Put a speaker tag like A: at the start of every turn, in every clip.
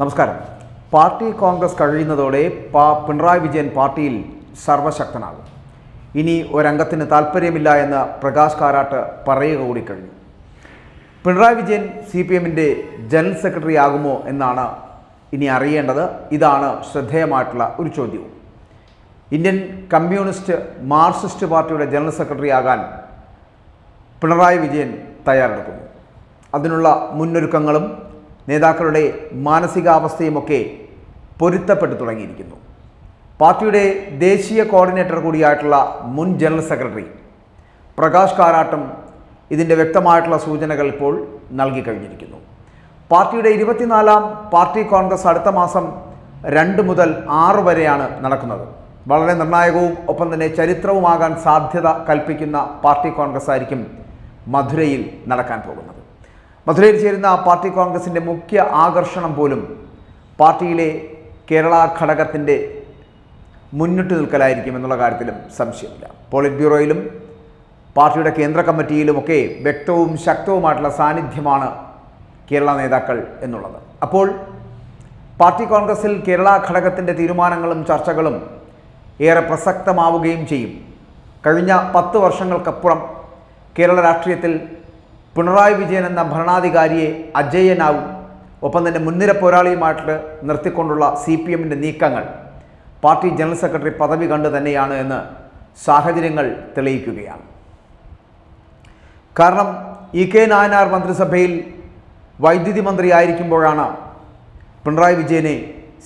A: നമസ്കാരം. പാർട്ടി കോൺഗ്രസ് കഴിയുന്നതോടെ പാ- പിണറായി വിജയൻ പാർട്ടിയിൽ സർവശക്തനാകും. ഇനി ഒരംഗത്തിന് താല്പര്യമില്ല എന്ന് പ്രകാശ് കാരാട്ട് പറയുക കൂടി കഴിഞ്ഞു. പിണറായി വിജയൻ സി പി എമ്മിന്റെ ജനറൽ സെക്രട്ടറി ആകുമോ എന്നാണ് ഇനി അറിയേണ്ടത്. ഇതാണ് ശ്രദ്ധേയമായിട്ടുള്ള ഒരു ചോദ്യവും. ഇന്ത്യൻ കമ്മ്യൂണിസ്റ്റ് മാർക്സിസ്റ്റ് പാർട്ടിയുടെ ജനറൽ സെക്രട്ടറി ആകാൻ പിണറായി വിജയൻ തയ്യാറെടുക്കുന്നു. അതിനുള്ള മുന്നൊരുക്കങ്ങളും നേതാക്കളുടെ മാനസികാവസ്ഥയുമൊക്കെ പൊരുത്തപ്പെട്ടു തുടങ്ങിയിരിക്കുന്നു. പാർട്ടിയുടെ ദേശീയ കോർഡിനേറ്റർ കൂടിയായിട്ടുള്ള മുൻ ജനറൽ സെക്രട്ടറി പ്രകാശ് കാരാട്ടും ഇതിന്റെ വ്യക്തമായിട്ടുള്ള സൂചനകൾ ഇപ്പോൾ നൽകിക്കഴിഞ്ഞിരിക്കുന്നു. പാർട്ടിയുടെ ഇരുപത്തിനാലാം പാർട്ടി കോൺഗ്രസ് അടുത്ത മാസം രണ്ട് മുതൽ ആറ് വരെയാണ് നടക്കുന്നത്. വളരെ നിർണായകവും ഒപ്പം തന്നെ ചരിത്രവുമാകാൻ സാധ്യത കൽപ്പിക്കുന്ന പാർട്ടി കോൺഗ്രസ് ആയിരിക്കും മധുരയിൽ നടക്കാൻ പോകുന്നത്. മധുരയിൽ ചേരുന്ന പാർട്ടി കോൺഗ്രസിന്റെ മുഖ്യ ആകർഷണം പോലും പാർട്ടിയിലെ കേരള ഘടകത്തിന്റെ മുന്നിട്ട് നിൽക്കലായിരിക്കും എന്നുള്ള കാര്യത്തിലും സംശയമില്ല. പോളിറ്റ് ബ്യൂറോയിലും പാർട്ടിയുടെ കേന്ദ്ര കമ്മിറ്റിയിലുമൊക്കെ വ്യക്തവും ശക്തവുമായിട്ടുള്ള സാന്നിധ്യമാണ് കേരള നേതാക്കൾ എന്നുള്ളത്. അപ്പോൾ പാർട്ടി കോൺഗ്രസിൽ കേരള ഘടകത്തിന്റെ തീരുമാനങ്ങളും ചർച്ചകളും ഏറെ പ്രസക്തമാവുകയും ചെയ്യും. കഴിഞ്ഞ പത്ത് വർഷങ്ങൾക്കപ്പുറം കേരള രാഷ്ട്രീയത്തിൽ പിണറായി വിജയൻ എന്ന ഭരണാധികാരിയെ അജയ്യനാവും ഒപ്പം തന്നെ മുൻനിര പോരാളിയുമായിട്ട് നിർത്തിക്കൊണ്ടുള്ള സി പി എമ്മിന്റെ നീക്കങ്ങൾ പാർട്ടി ജനറൽ സെക്രട്ടറി പദവി കണ്ട് തന്നെയാണ് എന്ന് സാഹചര്യങ്ങൾ തെളിയിക്കുകയാണ്. കാരണം ഇ കെ നായനാർ മന്ത്രിസഭയിൽ വൈദ്യുതി മന്ത്രി ആയിരിക്കുമ്പോഴാണ് പിണറായി വിജയനെ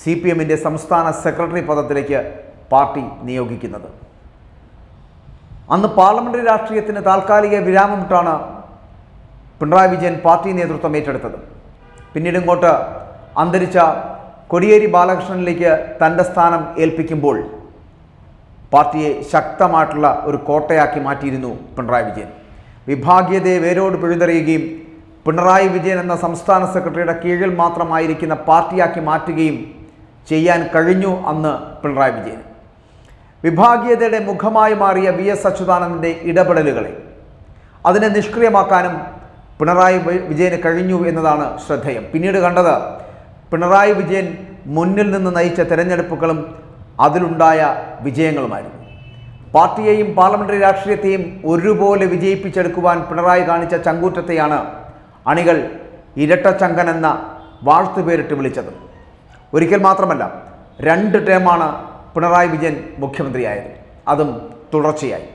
A: സി പി എമ്മിന്റെ സംസ്ഥാന സെക്രട്ടറി പദത്തിലേക്ക് പാർട്ടി നിയോഗിക്കുന്നത്. അന്ന് പാർലമെന്ററി രാഷ്ട്രീയത്തിന് താൽക്കാലിക വിരാമമിട്ടാണ് പിണറായി വിജയൻ പാർട്ടി നേതൃത്വം ഏറ്റെടുത്തത്. പിന്നീട് ഇങ്ങോട്ട് അന്തരിച്ച കൊടിയേരി ബാലകൃഷ്ണനിലേക്ക് തന്റെ സ്ഥാനം ഏൽപ്പിക്കുമ്പോൾ പാർട്ടിയെ ശക്തമായിട്ടുള്ള ഒരു കോട്ടയാക്കി മാറ്റിയിരുന്നു പിണറായി വിജയൻ. വിഭാഗീയതയെ വേരോട് പിഴുതെറിയുകയും പിണറായി വിജയൻ എന്ന സംസ്ഥാന സെക്രട്ടറിയുടെ കീഴിൽ മാത്രമായിരിക്കുന്ന പാർട്ടിയാക്കി മാറ്റുകയും ചെയ്യാൻ കഴിഞ്ഞു അന്ന് പിണറായി വിജയൻ. വിഭാഗീയതയുടെ മുഖമായി മാറിയ വി എസ് അച്യുതാനന്ദന്റെ ഇടപെടലുകളെ അതിനെ നിഷ്ക്രിയമാക്കാനും പിണറായി വിജയന് കഴിഞ്ഞു എന്നതാണ് ശ്രദ്ധേയം. പിന്നീട് കണ്ടത് പിണറായി വിജയൻ മുന്നിൽ നിന്ന് നയിച്ച തെരഞ്ഞെടുപ്പുകളും അതിലുണ്ടായ വിജയങ്ങളുമായിരുന്നു. പാർട്ടിയെയും പാർലമെന്ററി രാഷ്ട്രീയത്തെയും ഒരുപോലെ വിജയിപ്പിച്ചെടുക്കുവാൻ പിണറായി കാണിച്ച ചങ്കൂറ്റത്തെയാണ് അണികൾ ഇരട്ടച്ചങ്കൻ എന്ന വാഴ്ത്തുപേരിട്ട് വിളിച്ചത്. ഒരിക്കൽ മാത്രമല്ല രണ്ട് ടേമാണ് പിണറായി വിജയൻ മുഖ്യമന്ത്രിയായത്. അതും തുടർച്ചയായി.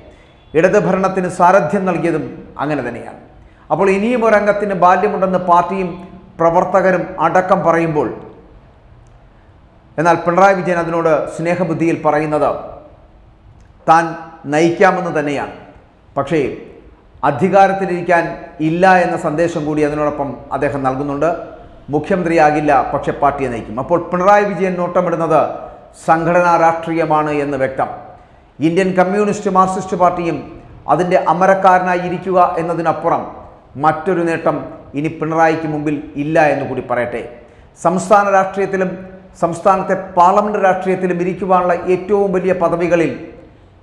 A: ഇടത് ഭരണത്തിന് സാരഥ്യം നൽകിയതും അങ്ങനെ തന്നെയാണ്. അപ്പോൾ ഇനിയും ഒരംഗത്തിന് ബാല്യമുണ്ടെന്ന് പാർട്ടിയും പ്രവർത്തകരും അടക്കം പറയുമ്പോൾ എന്നാൽ പിണറായി വിജയൻ അതിനോട് സ്നേഹബുദ്ധിയിൽ പറയുന്നത് താൻ നയിക്കാമെന്ന് തന്നെയാണ്. പക്ഷേ അധികാരത്തിലിരിക്കാൻ ഇല്ല എന്ന സന്ദേശം കൂടി അതിനോടൊപ്പം അദ്ദേഹം നൽകുന്നുണ്ട്. മുഖ്യമന്ത്രിയാകില്ല പക്ഷെ പാർട്ടിയെ നയിക്കും. അപ്പോൾ പിണറായി വിജയൻ നോട്ടമിടുന്നത് സംഘടനാ രാഷ്ട്രീയമാണ് എന്ന് വ്യക്തം. ഇന്ത്യൻ കമ്മ്യൂണിസ്റ്റ് മാർക്സിസ്റ്റ് പാർട്ടിയും അതിന്റെ അമരക്കാരനായി ഇരിക്കുക എന്നതിനപ്പുറം മറ്റൊരു നേട്ടം ഇനി പിണറായിക്ക് മുമ്പിൽ ഇല്ല എന്ന് കൂടി പറയട്ടെ. സംസ്ഥാന രാഷ്ട്രീയത്തിലും സംസ്ഥാനത്തെ പാർലമെന്റ് രാഷ്ട്രീയത്തിലും ഇരിക്കുവാനുള്ള ഏറ്റവും വലിയ പദവികളിൽ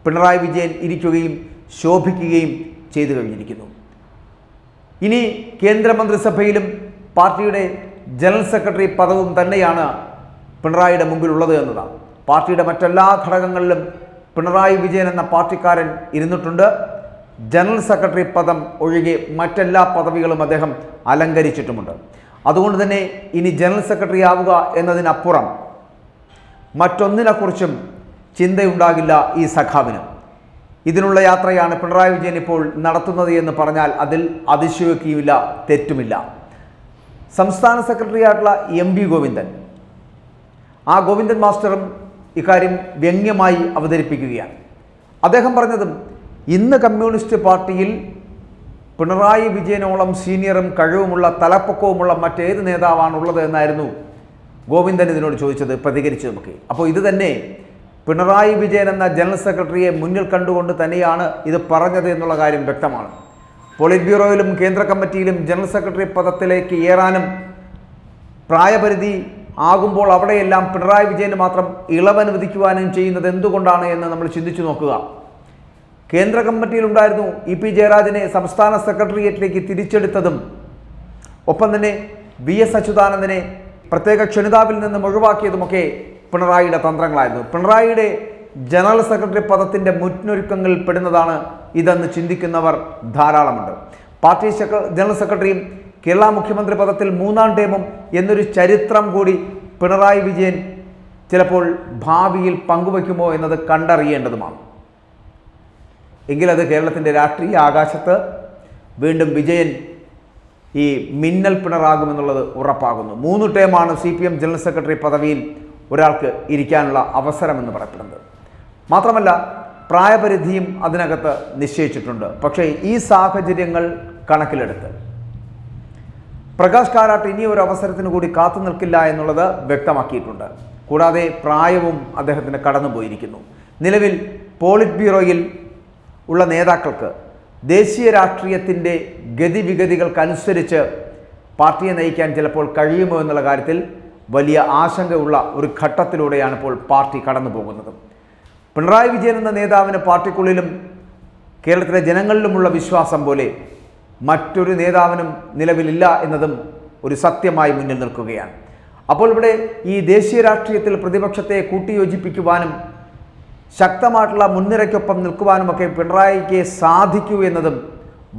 A: പിണറായി വിജയൻ ഇരിക്കുകയും ശോഭിക്കുകയും ചെയ്തു കഴിഞ്ഞിരിക്കുന്നു. ഇനി കേന്ദ്രമന്ത്രിസഭയിലും പാർട്ടിയുടെ ജനറൽ സെക്രട്ടറി പദവും തന്നെയാണ് പിണറായിയുടെ മുമ്പിലുള്ളത് എന്നതാണ്. പാർട്ടിയുടെ മറ്റെല്ലാ ഘടകങ്ങളിലും പിണറായി വിജയൻ എന്ന പാർട്ടിക്കാരൻ ഇരുന്നിട്ടുണ്ട്. ജനറൽ സെക്രട്ടറി പദം ഒഴികെ മറ്റെല്ലാ പദവികളും അദ്ദേഹം അലങ്കരിച്ചിട്ടുമുണ്ട്. അതുകൊണ്ട് തന്നെ ഇനി ജനറൽ സെക്രട്ടറി ആവുക എന്നതിനപ്പുറം മറ്റൊന്നിനെക്കുറിച്ചും ചിന്തയുണ്ടാകില്ല ഈ സഖാവിന്. ഇതിനുള്ള യാത്രയാണ് പിണറായി വിജയൻ ഇപ്പോൾ നടത്തുന്നത് എന്ന് പറഞ്ഞാൽ അതിൽ അതിശയക്കിയുമില്ല തെറ്റുമില്ല. സംസ്ഥാന സെക്രട്ടറി ആയിട്ടുള്ള എം വി ഗോവിന്ദൻ. ആ ഗോവിന്ദൻ മാസ്റ്ററും ഇക്കാര്യം വ്യംഗ്യമായി അവതരിപ്പിക്കുകയാണ്. അദ്ദേഹം പറഞ്ഞതും ഇന്ന് കമ്മ്യൂണിസ്റ്റ് പാർട്ടിയിൽ പിണറായി വിജയനോളം സീനിയറും കഴിവുമുള്ള തലപ്പക്കവുമുള്ള മറ്റേത് നേതാവാണുള്ളത് എന്നായിരുന്നു ഗോവിന്ദൻ ഇതിനോട് ചോദിച്ചത് പ്രതികരിച്ചു നമുക്ക് അപ്പോൾ ഇത് തന്നെ പിണറായി വിജയൻ എന്ന ജനറൽ സെക്രട്ടറിയെ മുന്നിൽ കണ്ടുകൊണ്ട് തന്നെയാണ് ഇത് പറഞ്ഞത് എന്നുള്ള കാര്യം വ്യക്തമാണ്. പോളിറ്റ് ബ്യൂറോയിലും കേന്ദ്ര കമ്മിറ്റിയിലും ജനറൽ സെക്രട്ടറി പദത്തിലേക്ക് ഏറാനും പ്രായപരിധി ആകുമ്പോൾ അവിടെയെല്ലാം പിണറായി വിജയന് മാത്രം ഇളവനുവദിക്കുവാനും ചെയ്യുന്നത് എന്തുകൊണ്ടാണ് എന്ന് നമ്മൾ ചിന്തിച്ചു നോക്കുക. കേന്ദ്ര കമ്മിറ്റിയിലുണ്ടായിരുന്നു ഇ പി ജയരാജനെ സംസ്ഥാന സെക്രട്ടേറിയറ്റിലേക്ക് തിരിച്ചെടുത്തതും. ഒപ്പം തന്നെ വി എസ് അച്യുതാനന്ദനെ പ്രത്യേക ക്ഷണിതാവിൽ നിന്നും ഒഴിവാക്കിയതുമൊക്കെ പിണറായിയുടെ തന്ത്രങ്ങളായിരുന്നു. പിണറായിയുടെ ജനറൽ സെക്രട്ടറി പദത്തിന്റെ മുന്നൊരുക്കങ്ങളിൽ പെടുന്നതാണ് ഇതെന്ന് ചിന്തിക്കുന്നവർ ധാരാളമുണ്ട്. പാർട്ടി ജനറൽ സെക്രട്ടറിയും കേരള മുഖ്യമന്ത്രി പദത്തിൽ മൂന്നാം ടേമും എന്നൊരു ചരിത്രം കൂടി പിണറായി വിജയൻ ചിലപ്പോൾ ഭാവിയിൽ പങ്കുവയ്ക്കുമോ എന്നത് കണ്ടറിയേണ്ടതുമാണ്. എങ്കിലത് കേരളത്തിന്റെ രാഷ്ട്രീയ ആകാശത്ത് വീണ്ടും വിജയൻ ഈ മിന്നൽ പിണറാകുമെന്നുള്ളത് ഉറപ്പാകുന്നു. മൂന്ന് ടേമാണ് C P M general secretary പദവിയിൽ ഒരാൾക്ക് ഇരിക്കാനുള്ള അവസരമെന്ന് പറയപ്പെടുന്നത്. മാത്രമല്ല പ്രായപരിധിയും അതിനകത്ത് നിശ്ചയിച്ചിട്ടുണ്ട്. പക്ഷേ ഈ സാഹചര്യങ്ങൾ കണക്കിലെടുത്ത് പ്രകാശ് കാരാട്ട് ഇനി ഒരു അവസരത്തിന് കൂടി കാത്തു നിൽക്കില്ല എന്നുള്ളത് വ്യക്തമാക്കിയിട്ടുണ്ട്. കൂടാതെ പ്രായവും അദ്ദേഹത്തിന് കടന്നുപോയിരിക്കുന്നു. നിലവിൽ പോളിറ്റ് ബ്യൂറോയിൽ ഉള്ള നേതാക്കൾക്ക് ദേശീയ രാഷ്ട്രീയത്തിന്റെ ഗതിവിഗതികൾക്കനുസരിച്ച് പാർട്ടിയെ നയിക്കാൻ ചിലപ്പോൾ കഴിയുമോ എന്നുള്ള കാര്യത്തിൽ വലിയ ആശങ്കയുള്ള ഒരു ഘട്ടത്തിലൂടെയാണ് ഇപ്പോൾ പാർട്ടി കടന്നു പോകുന്നത് പിണറായി വിജയൻ എന്ന നേതാവിന് പാർട്ടിക്കുള്ളിലും കേരളത്തിലെ ജനങ്ങളിലുമുള്ള വിശ്വാസം പോലെ മറ്റൊരു നേതാവിനും നിലവിലില്ല എന്നതും ഒരു സത്യമായി മുന്നിൽ നിൽക്കുകയാണ്. അപ്പോൾ ഇവിടെ ഈ ദേശീയ രാഷ്ട്രീയത്തിൽ പ്രതിപക്ഷത്തെ കൂട്ടിയോജിപ്പിക്കുവാനും ശക്തമായിട്ടുള്ള മുൻനിരയ്ക്കൊപ്പം നിൽക്കുവാനുമൊക്കെ പിണറായിക്ക് സാധിക്കൂ എന്നതും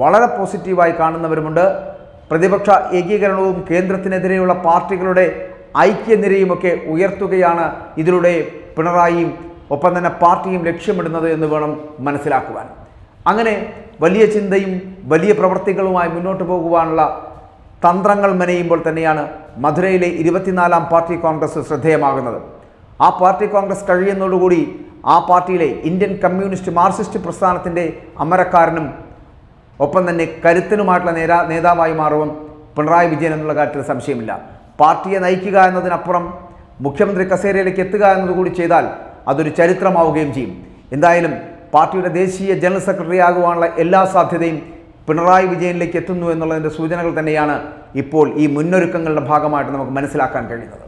A: വളരെ പോസിറ്റീവായി കാണുന്നവരുമുണ്ട്. പ്രതിപക്ഷ ഏകീകരണവും കേന്ദ്രത്തിനെതിരെയുള്ള പാർട്ടികളുടെ ഐക്യനിരയുമൊക്കെ ഉയർത്തുകയാണ് ഇതിലൂടെ പിണറായിയും ഒപ്പം തന്നെ പാർട്ടിയും ലക്ഷ്യമിടുന്നത് എന്ന് വേണം മനസ്സിലാക്കുവാൻ. അങ്ങനെ വലിയ ചിന്തയും വലിയ പ്രവർത്തികളുമായി മുന്നോട്ട് പോകുവാനുള്ള തന്ത്രങ്ങൾ മെനയുമ്പോൾ തന്നെയാണ് മധുരയിലെ ഇരുപത്തിനാലാം പാർട്ടി കോൺഗ്രസ് ശ്രദ്ധേയമാകുന്നത്. ആ പാർട്ടി കോൺഗ്രസ് കഴിയുന്നതോടുകൂടി ആ പാർട്ടിയിലെ ഇന്ത്യൻ കമ്മ്യൂണിസ്റ്റ് മാർക്സിസ്റ്റ് പ്രസ്ഥാനത്തിന്റെ അമരക്കാരനും ഒപ്പം തന്നെ കരുത്തനുമായിട്ടുള്ള നേതാ നേതാവായി മാറും പിണറായി വിജയൻ എന്നുള്ള കാര്യത്തിൽ സംശയമില്ല. പാർട്ടിയെ നയിക്കുക എന്നതിനപ്പുറം മുഖ്യമന്ത്രി കസേരയിലേക്ക് എത്തുക എന്നതുകൂടി ചെയ്താൽ അതൊരു ചരിത്രമാവുകയും ചെയ്യും. എന്തായാലും പാർട്ടിയുടെ ദേശീയ ജനറൽ സെക്രട്ടറി ആകുവാനുള്ള എല്ലാ സാധ്യതയും പിണറായി വിജയനിലേക്ക് എത്തുന്നു എന്നുള്ളതിന്റെ സൂചനകൾ തന്നെയാണ് ഇപ്പോൾ ഈ മുന്നൊരുക്കങ്ങളുടെ ഭാഗമായിട്ട് നമുക്ക് മനസ്സിലാക്കാൻ കഴിയുന്നത്.